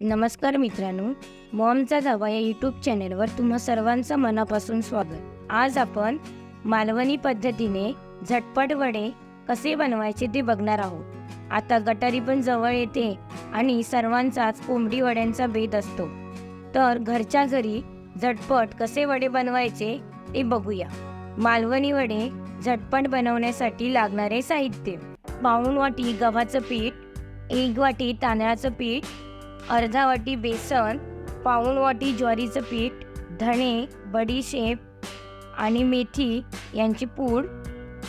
नमस्कार मित्रांनो मॉमचा धाबा या यूट्यूब चॅनेलवर तुम्हा सर्वांचं मनापासून स्वागत. आज आपण मालवणी पद्धतीने झटपट वडे कसे बनवायचे ते बघणार आहोत. आता गटारी पण जवळ येते आणि सर्वांचाच कोंबडी वड्यांचा बेत असतो. तर घरच्या घरी झटपट कसे वडे बनवायचे ते बघूया. मालवणी वडे झटपट बनवण्यासाठी लागणारे साहित्य. पाऊण वाटी गव्हाचं पीठ एक वाटी तांदळाचं पीठ अर्धा वाटी बेसन पाऊण वाटी ज्वारीचं पीठ धणे बडीशेप आणि मेथी यांची पूड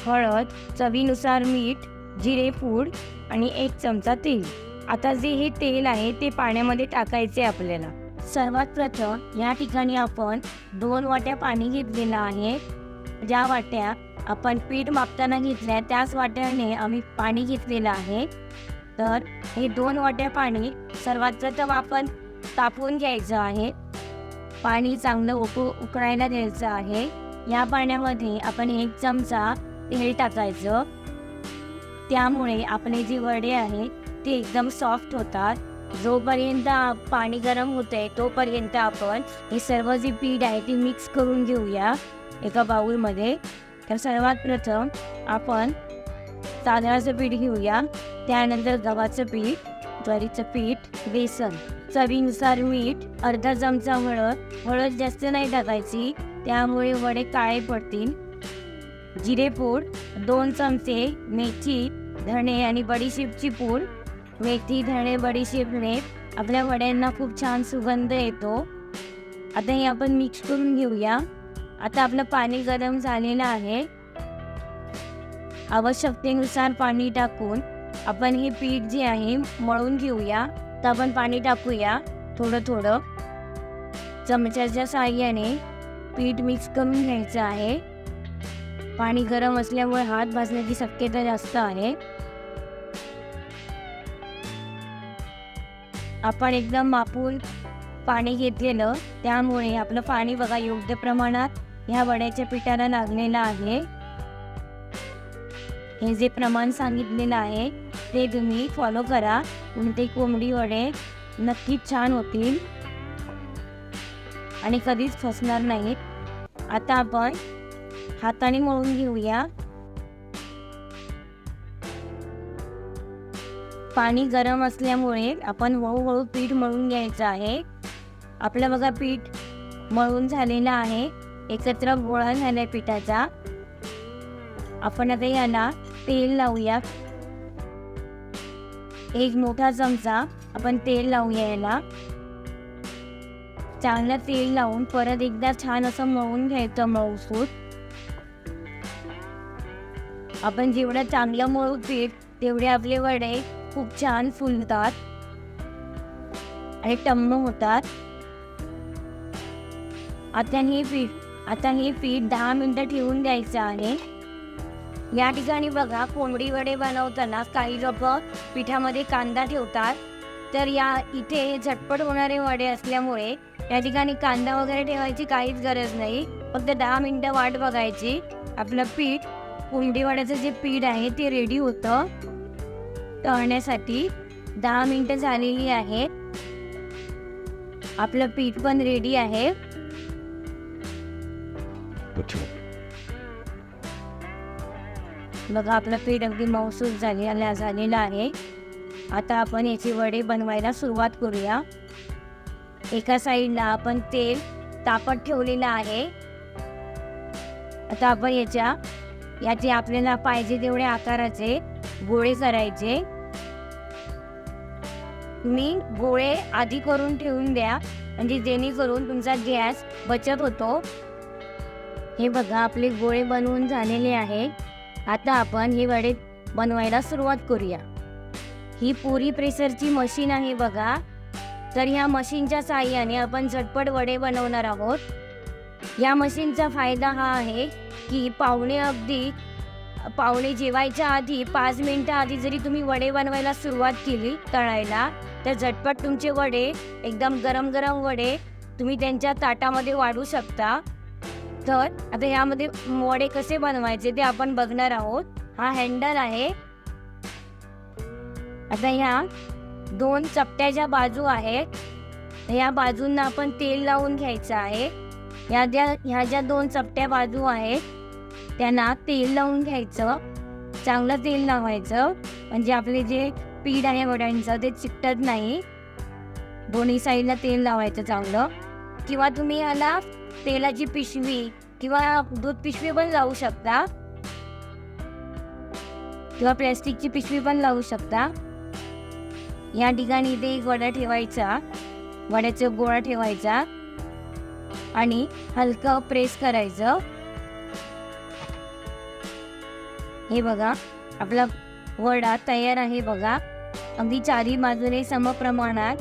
हळद चवीनुसार मीठ जिरे पूड आणि एक चमचा तेल. आता जे हे तेल आहे ते पाण्यामध्ये टाकायचे आपल्याला. सर्वात प्रथम या ठिकाणी आपण दोन वाट्या पाणी घेतलेलं आहे. ज्या वाट्या आपण पीठ मापताना घेतल्या त्याच वाट्याने आम्ही पाणी घेतलेलं आहे. तर हे दोन वाट्या पाणी सर्वात प्रथम आपण तापवून घ्यायचं आहे. पाणी चांगलं उकळू उकळायला द्यायचं आहे. या पाण्यामध्ये आपण एक चमचा तेल टाकायचं. त्यामुळे आपले जे वडे आहे ते एकदम सॉफ्ट होतात. जोपर्यंत पाणी गरम होतंय तोपर्यंत आपण हे सर्व जे पीठ आहे ते मिक्स करून घेऊया एका बाऊलमध्ये तर सर्वात प्रथम आपण तांदळाचं पीठ घेऊया. त्यानंतर गव्हाचं पीठ ज्वारीचं पीठ बेसन. चवीनुसार मीठ अर्धा चमचा हळद. हळद जास्त नाही टाकायची त्यामुळे वडे काळे पडतील. जिरेपूड दोन चमचे मेथी धणे आणि बडीशेपची पूड. मेथी धणे बडीशेपने आपल्या वड्यांना खूप छान सुगंध येतो. आता हे आपण मिक्स करून घेऊया. आता आपलं पाणी गरम झालेलं आहे. आवश्यकतेनुसार पाणी टाकून आपण हे पीठ जे आहे मळून घेऊया. तर आपण पाणी टाकूया थोडं थोडं. चमच्याच्या साह्याने पीठ मिक्स करून घ्यायचं आहे. पाणी गरम असल्यामुळे हात भाजण्याची शक्यता जास्त आहे. आपण एकदम मापून पाणी घेतलेलं त्यामुळे आपलं पाणी बघा योग्य प्रमाणात ह्या वड्याच्या पिठाला लागलेलं आहे. हे जे प्रमाण सांगितलेलं आहे ते तुम्ही फॉलो करा. ते कोंबडी वडे नक्कीच छान होतील. आणि कधीच फसणार नाहीत आता आपण हाताने मळून घेऊया. पाणी गरम असल्यामुळे आपण हळूहळू पीठ मळून घ्यायचं आहे. आपलं बघा पीठ मळून झालेलं आहे. एकत्र गोळा झालाय पिठाचा. आपण आता याला तेल लावूया. एक मोठा चमचा आपण तेल लावूया याला. चांगलं तेल लावून परत एकदा छान असं मळून घ्यायचं मऊसूत आपण जेवढं चांगलं मळू पीठ तेवढे आपले वडे खूप छान फुलतात. आणि टम्म होतात. आता हे पीठ आता हे पीठ दहा मिनिटं ठेवून द्यायचं आहे. या ठिकाणी बघा कोंबडी वडे बनवताना काही लोक पिठामध्ये कांदा ठेवतात. तर या इथे झटपट होणारे वडे असल्यामुळे या ठिकाणी कांदा वगैरे ठेवायची काहीच गरज नाही. फक्त दहा मिनटं वाट बघायची. आपलं पीठ कोंबडी वड्याचं जे पीठ आहे ते रेडी होतं. तळण्यासाठी दहा मिनटं झालेली आहे. आपलं पीठ पण रेडी आहे. बघा आपलं पीठ अगदी महसूस झालेला झालेलं आहे. आता आपण याचे वडे बनवायला सुरुवात करूया. एका साईडला आपण तेल तापत ठेवलेलं आहे. आता आपण याच्या याचे आपल्याला पाहिजे तेवढे आकाराचे गोळे करायचे. तुम्ही गोळे आधी करून ठेवून द्या. म्हणजे जेणेकरून तुमचा गॅस बचत होतो. हे बघा आपले गोळे बनवून झालेले आहे. आता आपण हे वडे बनवायला सुरुवात करूया. ही पुरी प्रेसरची मशीन आहे बघा. तर ह्या मशीनच्या साहाय्याने आपण झटपट वडे बनवणार आहोत. या मशीनचा फायदा हा आहे की पाहुणे अगदी पाहुणे जेवायच्या आधी पाच मिनटं आधी जरी तुम्ही वडे बनवायला सुरुवात केली तळायला तर झटपट तुमचे वडे एकदम गरम गरम वडे तुम्ही त्यांच्या ताटामध्ये वाढू शकता. तर आता यामध्ये वडे कसे बनवायचे ते आपण बघणार आहोत. हा हँडल आहे. आता ह्या दोन चपट्या ज्या बाजू आहेत. या बाजूंना आपण तेल लावून घ्यायचं आहे. या ज्या ह्या ज्या दोन चपट्या बाजू आहेत त्यांना तेल लावून घ्यायचं. चांगलं तेल लावायचं. म्हणजे आपले जे पीठ आहे वड्यांचं ते चिकटत नाही. दोन्ही साईडला तेल लावायचं चांगलं. किंवा तुम्ही याला तेलाची पिशवी किंवा दूध पिशवी पण लावू शकता. किंवा प्लॅस्टिकची पिशवी पण लावू शकता. या ठिकाणी इथे एक वडा ठेवायचा. वड्याचा गोळा ठेवायचा. आणि हलकं प्रेस करायचं. हे बघा आपला वडा तयार आहे बघा. अगदी चारी बाजूने समप्रमाणात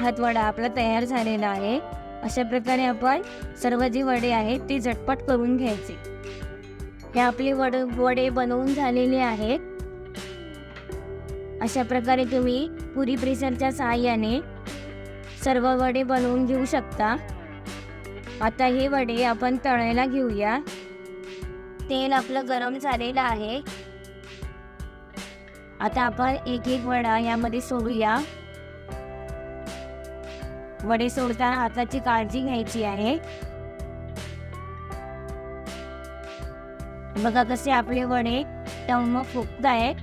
हातवडा आपला तयार झालेला आहे. अशा प्रकारे आपण सर्व जे वडे आहेत ते झटपट करून घ्यायचे. हे आपले वड वडे बनवून झालेले आहेत. अशा प्रकारे तुम्ही पुरी प्रेसरच्या सहाय्याने सर्व वडे बनवून घेऊ शकता. आता हे वडे आपण तळायला घेऊया. तेल आपलं गरम झालेलं आहे. आता आपण एक एक वडा यामध्ये सोडूया. वडे सोडताना हाताची काळजी घ्यायची आहे. बघा कसे आपले वडे टम्म फुगत आहेत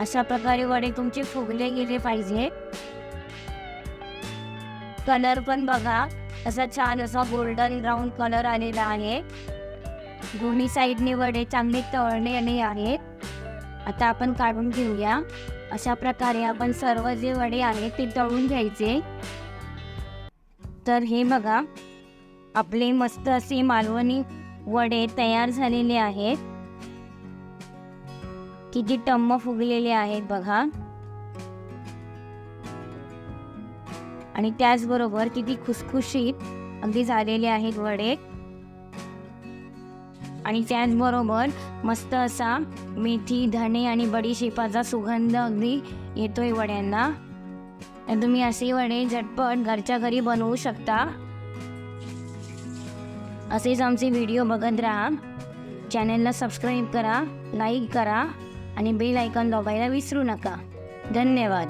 अशा प्रकारे वडे तुमचे फुगले गेले पाहिजे. कलर पण बघा असा छान असा गोल्डन ब्राऊन कलर आलेला आहे. दोन्ही साईडने वडे चांगले तळलेले आहेत. आता आपण काढून घेऊया. अशा प्रकारे आपण सर्व जे वडे आहेत ते तळून घ्यायचे. तर हे बघा आपले मस्त असे मालवणी वडे तयार झालेले आहेत. किती टम्म फुगलेले आहेत बघा. आणि त्याचबरोबर किती खुसखुशीत अगदी झालेले आहेत वडे. आणि त्याचबरोबर मस्त असा मेथी धणे आणि बडीशेपाचा सुगंध अगदी येतोय वड्यांना. तर तुम्ही असे वडे झटपट घरच्या घरी बनवू शकता. असेच आमचे व्हिडिओ बघत राहा. चॅनलला सबस्क्राईब करा लाईक करा आणि बेल आयकॉन दाबायला विसरू नका. धन्यवाद.